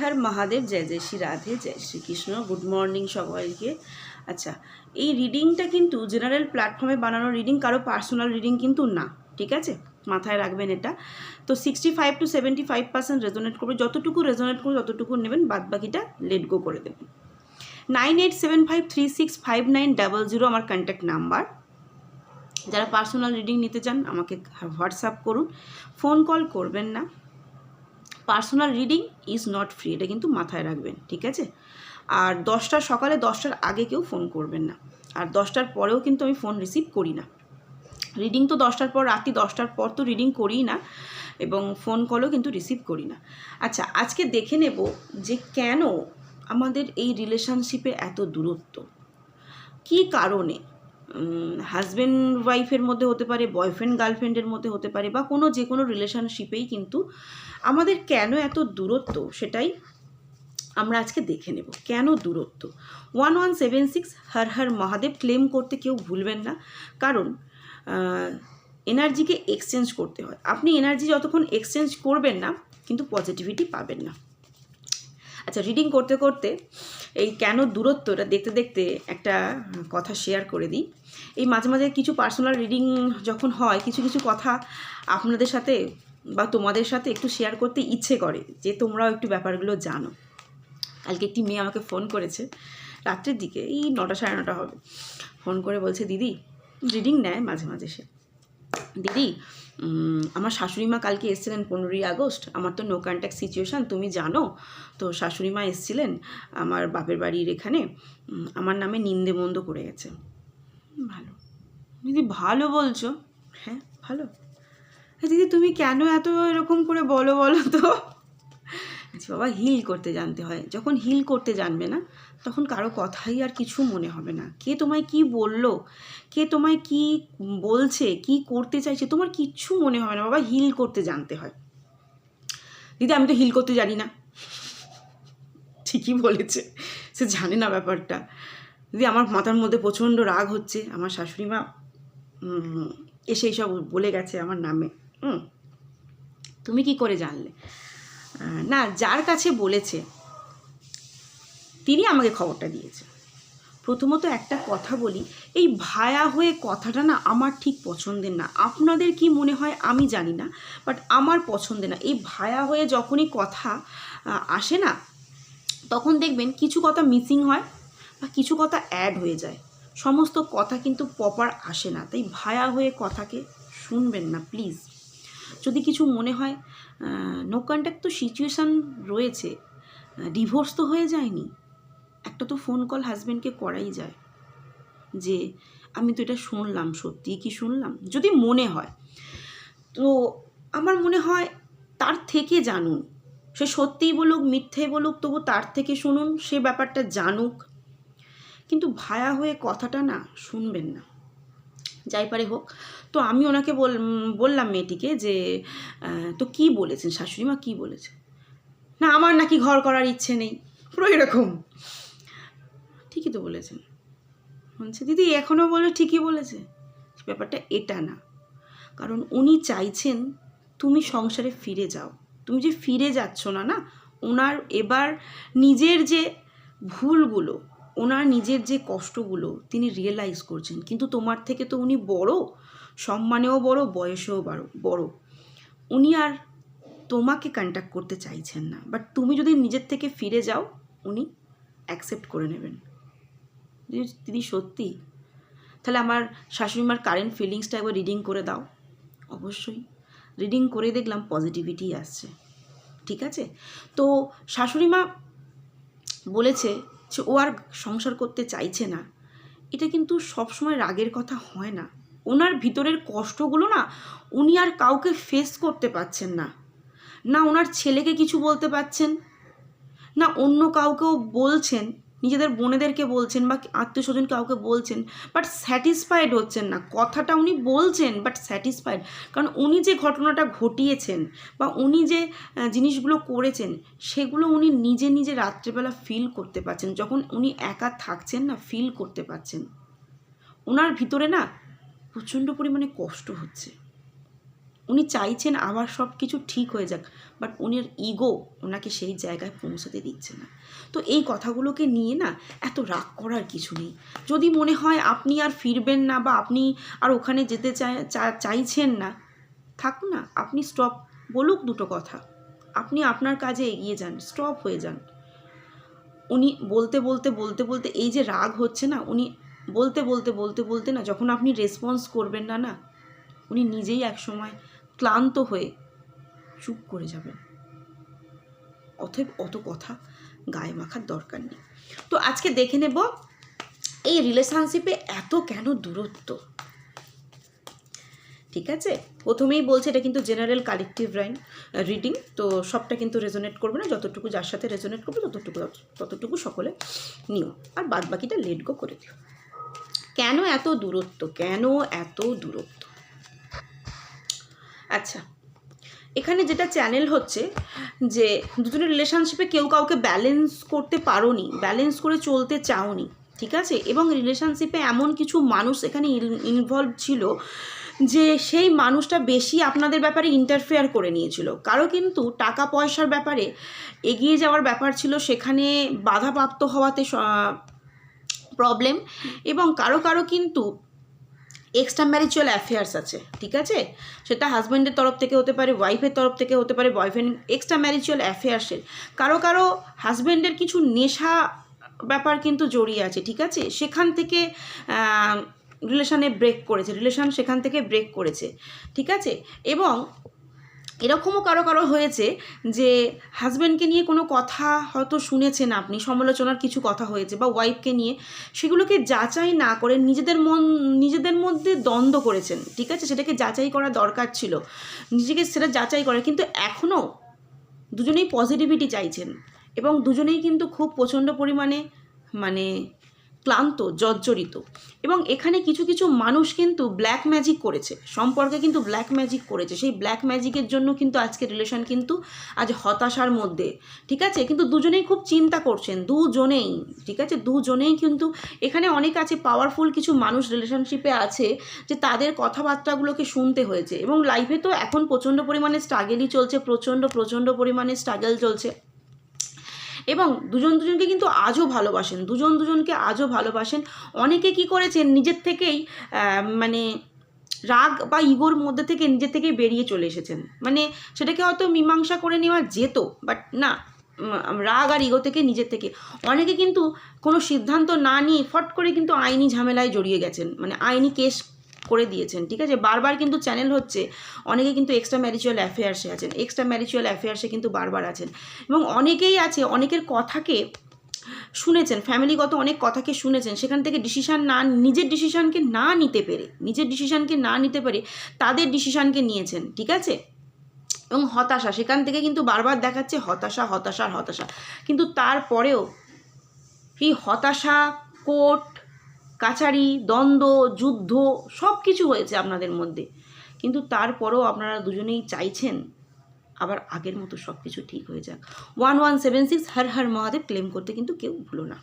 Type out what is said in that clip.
হর মহাদেব, জয় জয় শ্রী রাধে, জয় শ্রীকৃষ্ণ গুড মর্নিং সবাইকে। আচ্ছা এই রিডিংটা কিন্তু জেনারেল প্ল্যাটফর্মে বানানো রিডিং কারও পার্সোনাল রিডিং কিন্তু না, ঠিক আছে? মাথায় রাখবেন এটা। তো sixty five to seventy five percent resonate করবে। যতটুকু রেজোনেট করবে, ততটুকু নেবেন বাদ বাকিটা লেট গো করে দেবেন। Nine eight seven five three six five nine double zero আমার কন্ট্যাক্ট নাম্বার যারা পার্সোনাল রিডিং নিতে চান, আমাকে হোয়াটসঅ্যাপ করুন। ফোন কল করবেন না। Personal reading is not free, এটা কিন্তু মাথায় রাখবেন, ঠিক আছে? আর দশটার সকালে দশটার আগে কেউ ফোন করবেন না, আর দশটার পরেও কিন্তু আমি ফোন রিসিভ করি না। রিডিং তো দশটার পর, রাত্রি দশটার পর তো রিডিং করিই না, এবং ফোন কলও কিন্তু রিসিভ করি না। আচ্ছা আজকে দেখে নেব যে কেন আমাদের এই রিলেশনশিপে এত দূরত্ব। কী কারণে? হাজব্যান্ড ওয়াইফের মধ্যে হতে পারে বয়ফ্রেন্ড গার্লফ্রেন্ডের মধ্যে হতে পারে বা কোনো যে কোনো রিলেশনশিপেই কিন্তু আমাদের কেন এত দূরত্ব সেটাই আমরা আজকে দেখে নেব। কেন দূরত্ব? One one seven six Har Har Mahadev claim করতে কেউ ভুলবেন না। কারণ এনার্জিকে এক্সচেঞ্জ করতে হয়। আপনি এনার্জি যতক্ষণ এক্সচেঞ্জ করবেন না, কিন্তু পজিটিভিটি পাবেন না। আচ্ছা রিডিং করতে করতে এই কেন দূরত্ব এটা দেখতে দেখতে একটা কথা শেয়ার করে দিই। এই মাঝে মাঝে কিছু পার্সোনাল রিডিং যখন হয়, কিছু কিছু কথা আপনাদের সাথে বা তোমাদের সাথে একটু শেয়ার করতে ইচ্ছে করে যে তোমরাও একটু ব্যাপারগুলো জানো। কালকে একটি মেয়ে আমাকে ফোন করেছে, রাত্রের দিকে, এই নটা সাড়ে নটা হবে। ফোন করে বলছে, দিদি রিডিং নেয় মাঝে মাঝে সে। দিদি আমার শাশুড়ি মা কালকে এসেছিলেন পনেরোই আগস্ট। আমার তো নো কন্ট্যাক্ট সিচুয়েশান তুমি জানো। তো শাশুড়ি মা এসেছিলেন আমার বাপের বাড়ির এখানে। আমার নামে নিন্দে মন্দ করে গেছে। ভালো। দিদি, ভালো বলছো? হ্যাঁ ভালো। হ্যাঁ দিদি, তুমি কেন এত এরকম করে বলো বলো তো? আচ্ছা বাবা হিল করতে জানতে হয়। যখন হিল করতে জানবে না তখন কারও কথাই আর কিছু মনে হবে না। কে তোমায় কি বলল? কে তোমায় কি বলছে? কি করতে চাইছে? তোমার কিচ্ছু মনে হবে না। বাবা হিল করতে জানতে হয়। দিদি, আমি তো হিল করতে জানি না। ঠিকই বলেছে। সে জানে না ব্যাপারটা। দিদি, আমার মাথার মধ্যে প্রচণ্ড রাগ হচ্ছে। আমার শাশুড়ি মা এসে এইসব বলে গেছে আমার নামে। তুমি কি করে জানলে? না, যার কাছে বলেছে তিনি আমাকে খবরটা দিয়েছে প্রথমত একটা কথা বলি, এই ভায়া হয়ে কথাটা না আমার ঠিক পছন্দের না। আপনাদের কি মনে হয় আমি জানি না বাট আমার পছন্দের না। এই ভায়া হয়ে যখনই কথা আসে না, তখন দেখবেন কিছু কথা মিসিং হয় বা কিছু কথা অ্যাড হয়ে যায়। সমস্ত কথা কিন্তু প্রপার আসে না। তাই ভায়া হয়ে কথাকে শুনবেন না প্লিজ যদি কিছু মনে হয় নো কন্ট্যাক্ট তো সিচুয়েশান রয়েছে। ডিভোর্স তো হয়ে যায়নি। একটা তো ফোন কল হাজব্যান্ডকে করাই যায়। যে, আমি তো এটা শুনলাম সত্যি কি শুনলাম? যদি মনে হয়। তো আমার মনে হয় তার থেকে জানুন সে সত্যিই বলুক, মিথ্যে বলুক, তবু তার থেকে শুনুন, সে ব্যাপারটা জানুক। কিন্তু ভায়া হয়ে কথাটা না শুনবেন না। যাই পারে হোক। তো আমি ওনাকে বল, বললাম মেয়েটিকে যে তো কি বলেছেন শাশুড়ি মা কী বলেছে না, আমার নাকি ঘর করার ইচ্ছে নেই। পুরো এরকম। ঠিকই তো বলেছেন বলছে, দিদি এখনও বলে ঠিকই বলেছে। ব্যাপারটা এটা না। কারণ উনি চাইছেন, তুমি সংসারে ফিরে যাও। তুমি যে ফিরে যাচ্ছ না না? ওনার এবার নিজের যে ভুলগুলো, ওনার নিজের যে কষ্টগুলো তিনি রিয়েলাইজ করছেন। কিন্তু তোমার থেকে তো উনি বড়, সম্মানেও বড়, বয়সেও বড় বড়। উনি আর তোমাকে কন্ট্যাক্ট করতে চাইছেন না। বাট তুমি যদি নিজের থেকে ফিরে যাও, উনি অ্যাকসেপ্ট করে নেবেন। দিদি সত্যি, তাহলে আমার শাশুড়িমার কারেন্ট ফিলিংসটা একবার রিডিং করে দাও। অবশ্যই। রিডিং করে দেখলাম পজিটিভিটি আসছে। ঠিক আছে? তো শাশুড়িমা বলেছে যে ও আর সংসার করতে চাইছে না। এটা কিন্তু সবসময় রাগের কথা হয় না। ওনার ভিতরের কষ্টগুলো না উনি আর কাউকে ফেস করতে পারছেন না। না ওনার ছেলেকে কিছু বলতে পারছেন, না অন্য কাউকেও বলছেন নিজেদের বোনেদেরকে বলছেন বা আত্মীয় স্বজন কাউকে বলছেন বাট স্যাটিসফাইড হচ্ছেন না। কথাটা উনি বলছেন বাট স্যাটিসফাইড কারণ উনি যে ঘটনাটা ঘটিয়েছেন বা উনি যে জিনিসগুলো করেছেন, সেগুলো উনি নিজে নিজে রাত্রেবেলা ফিল করতে পারছেন। যখন উনি একা থাকছেন না ফিল করতে পারছেন। ওনার ভিতরে না প্রচণ্ড পরিমাণে কষ্ট হচ্ছে। উনি চাইছেন আবার সব কিছু ঠিক হয়ে যাক বাট উনির ইগো ওনাকে সেই জায়গায় পৌঁছাতে দিচ্ছে না। তো এই কথাগুলোকে নিয়ে না এত রাগ করার কিছু নেই। যদি মনে হয় আপনি আর ফিরবেন না বা আপনি আর ওখানে যেতে চাইছেন না থাক না, আপনি স্টপ বলুক দুটো কথা। আপনি আপনার কাজে এগিয়ে যান স্টপ হয়ে যান। উনি বলতে বলতে বলতে বলতে এই যে রাগ হচ্ছে না, উনি বলতে বলতে বলতে বলতে না যখন আপনি রেসপন্স করবেন না না, উনি নিজেই একসময় ক্লান্ত হয়ে চুপ করে যাবেন। অতএব অত কথা গায়ে মাখার দরকার নেই। তো আজকে দেখে নেব এই রিলেশনশিপে এত কেন দূরত্ব? ঠিক আছে? প্রথমেই বলছে, এটা কিন্তু জেনারেল কালেকটিভ রাইন রিডিং তো সবটা কিন্তু রেজোনেট করবে না। যতটুকু যার সাথে রেজোনেট করবে, ততটুকু ততটুকু সকলে নিও। আর বাদ বাকিটা লেট গো করে দিও। কেন এত দূরত্ব? কেন এত দূরত্ব? আচ্ছা। এখানে যেটা চ্যানেল হচ্ছে যে দুজনের রিলেশনশিপে কেউ কাউকে ব্যালেন্স করতে পারোনি ব্যালেন্স করে চলতে চাওনি, ঠিক আছে? এবং রিলেশনশিপে এমন কিছু মানুষ এখানে ইনভলভ ছিল যে সেই মানুষটা বেশি আপনাদের ব্যাপারে ইন্টারফেয়ার করে নিয়েছিল। কারও কিন্তু টাকা পয়সার ব্যাপারে এগিয়ে যাওয়ার ব্যাপার ছিল, সেখানে বাধাপ্রাপ্ত হওয়াতে প্রবলেম এবং কারও কারও কিন্তু এক্সট্রা ম্যারিচুয়াল অ্যাফেয়ার্স আছে, ঠিক আছে? সেটা হাজব্যান্ডের তরফ থেকে হতে পারে ওয়াইফের তরফ থেকে হতে পারে বয়ফ্রেন্ড এক্সট্রা ম্যারিচুয়াল অ্যাফেয়ার্সের কারও কারও হাজব্যান্ডের কিছু নেশা ব্যাপার কিন্তু জড়িয়ে আছে, ঠিক আছে? সেখান থেকে রিলেশানে ব্রেক করেছে রিলেশান সেখান থেকে ব্রেক করেছে, ঠিক আছে? এবং এরকমও কারও কারও হয়েছে যে হাজব্যান্ডকে নিয়ে কোনো কথা হয়তো শুনেছেন আপনি, সমালোচনার কিছু কথা হয়েছে বা ওয়াইফকে নিয়ে, সেগুলোকে যাচাই না করে নিজেদের মন, নিজেদের মধ্যে দ্বন্দ্ব করেছেন, ঠিক আছে? সেটাকে যাচাই করা দরকার ছিল। নিজেকে সেটা যাচাই করে, কিন্তু এখনও দুজনেই পজিটিভিটি চাইছেন এবং দুজনেই কিন্তু খুব প্রচণ্ড পরিমাণে মানে ক্লান্ত, জর্জরিত। এবং এখানে কিছু কিছু মানুষ কিন্তু ব্ল্যাক ম্যাজিক করেছে। সম্পর্কে কিন্তু ব্ল্যাক ম্যাজিক করেছে। সেই ব্ল্যাক ম্যাজিকের জন্য কিন্তু আজকে রিলেশন কিন্তু আজ হতাশার মধ্যে। ঠিক আছে? কিন্তু দুজনেই খুব চিন্তা করছেন। দুজনেই, ঠিক আছে? দুজনেই কিন্তু এখানে অনেক আছে পাওয়ারফুল কিছু মানুষ রিলেশনশিপে আছে যে তাদের কথাবার্তাগুলোকে শুনতে হয়েছে। এবং লাইফে তো এখন প্রচণ্ড পরিমাণে স্ট্রাগেলই চলছে, প্রচণ্ড প্রচণ্ড পরিমাণে স্ট্রাগেল চলছে। এবং দুজন দুজনকে কিন্তু আজও ভালোবাসেন, দুজন দুজনকে আজও ভালোবাসেন। অনেকে কি করেছেন, নিজের থেকেই মানে রাগ বা ইগোর মধ্যে থেকে নিজের থেকেই বেরিয়ে চলে এসেছেন। মানে সেটাকে হয়তো মীমাংসা করে নেওয়া যেত, বাট না রাগ আর ইগো থেকে নিজের থেকে। অনেকে কিন্তু কোনো সিদ্ধান্ত না নিয়ে ফট করে কিন্তু আইনি ঝামেলায় জড়িয়ে গেছেন। মানে আইনি কেস করে দিয়েছেন, ঠিক আছে? বারবার কিন্তু চ্যানেল হচ্ছে, অনেকে কিন্তু এক্সট্রা ম্যারিচুয়াল অ্যাফেয়ার্সে আছেন এক্সট্রা ম্যারিচুয়াল অ্যাফেয়ার্সে কিন্তু বারবার আছেন। এবং অনেকেই আছে, অনেকের কথাকে শুনেছেন ফ্যামিলিগত অনেক কথাকে শুনেছেন, সেখান থেকে ডিসিশান না, নিজের ডিসিশানকে না নিতে পেরে, নিজের ডিসিশানকে না নিতে পেরে তাদের ডিসিশানকে নিয়েছেন, ঠিক আছে? এবং হতাশা, সেখান থেকে কিন্তু বারবার দেখাচ্ছে হতাশা হতাশার হতাশা। কিন্তু তারপরেও এই হতাশা কোর্ট কাছারি দ্বন্দ্ব, যুদ্ধ সব কিছু হয়েছে আপনাদের মধ্যে। কিন্তু তারপরও আপনারা দুজনেই চাইছেন, আবার আগের মতো সব কিছু ঠিক হয়ে যাক। One one seven six, Har Har Mahadev, claim করতে কিন্তু কেউ ভুলো না।